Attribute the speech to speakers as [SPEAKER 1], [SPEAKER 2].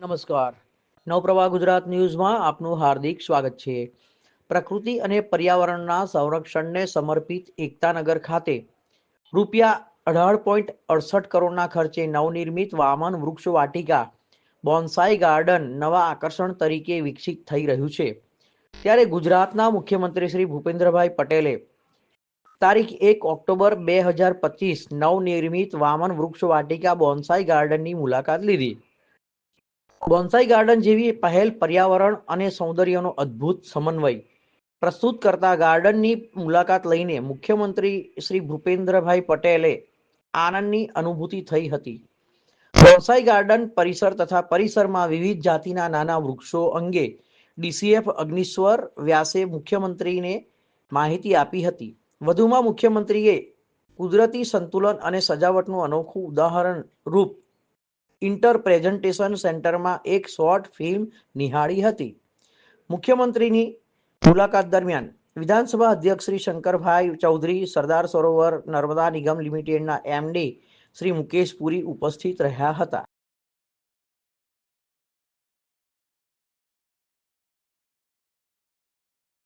[SPEAKER 1] નમસ્કાર. નવપ્રવાહ ગુજરાત ન્યૂઝમાં આપનું હાર્દિક સ્વાગત છે. પ્રકૃતિ અને પર્યાવરણના સંરક્ષણને સમર્પિત એકતાનગર ખાતે રૂપિયા અઢાર પોઈન્ટ અડસઠ કરોડના ખર્ચે નવનિર્મિત વામન વૃક્ષ વાટિકા બોન્સાઈ ગાર્ડન નવા આકર્ષણ તરીકે વિકસિત થઈ રહ્યું છે. ત્યારે ગુજરાતના મુખ્યમંત્રી શ્રી ભૂપેન્દ્રભાઈ પટેલે તારીખ એક ઓક્ટોબર બે હજાર પચીસ નવનિર્મિત વામન વૃક્ષ વાટિકા બોન્સાઈ ગાર્ડનની મુલાકાત લીધી. બોન્સાઈ ગાર્ડન જેવી પહેલ પર્યાવરણ અને સૌંદર્યનો અદ્ભુત સમન્વય. પ્રસ્તુત કરતા ગાર્ડનની મુલાકાત લઈને મુખ્યમંત્રી શ્રી ભૂપેન્દ્રભાઈ પટેલે આનંદની અનુભૂતિ થઈ હતી. બોન્સાઈ ગાર્ડન પરિસર તથા પરિસરમાં વિવિધ જાતિના નાના વૃક્ષો અંગે ડીસીએફ અગ્નિશ્વર વ્યાસે મુખ્યમંત્રીને માહિતી આપી હતી. વધુમાં મુખ્યમંત્રીએ કુદરતી સંતુલન અને સજાવટનું અનોખું ઉદાહરણ રૂપ ઇન્ટર પ્રેઝન્ટેશન સેન્ટરમાં એક શોર્ટ ફિલ્મ નિહાળી હતી. મુખ્યમંત્રીની મુલાકાત દરમિયાન વિધાનસભા અધ્યક્ષ શ્રી શંકરભાઈ ચૌધરી, સરદાર સરોવર નર્મદા નિગમ લિમિટેડના એમડી શ્રી મુકેશ પુરી ઉપસ્થિત રહ્યા હતા.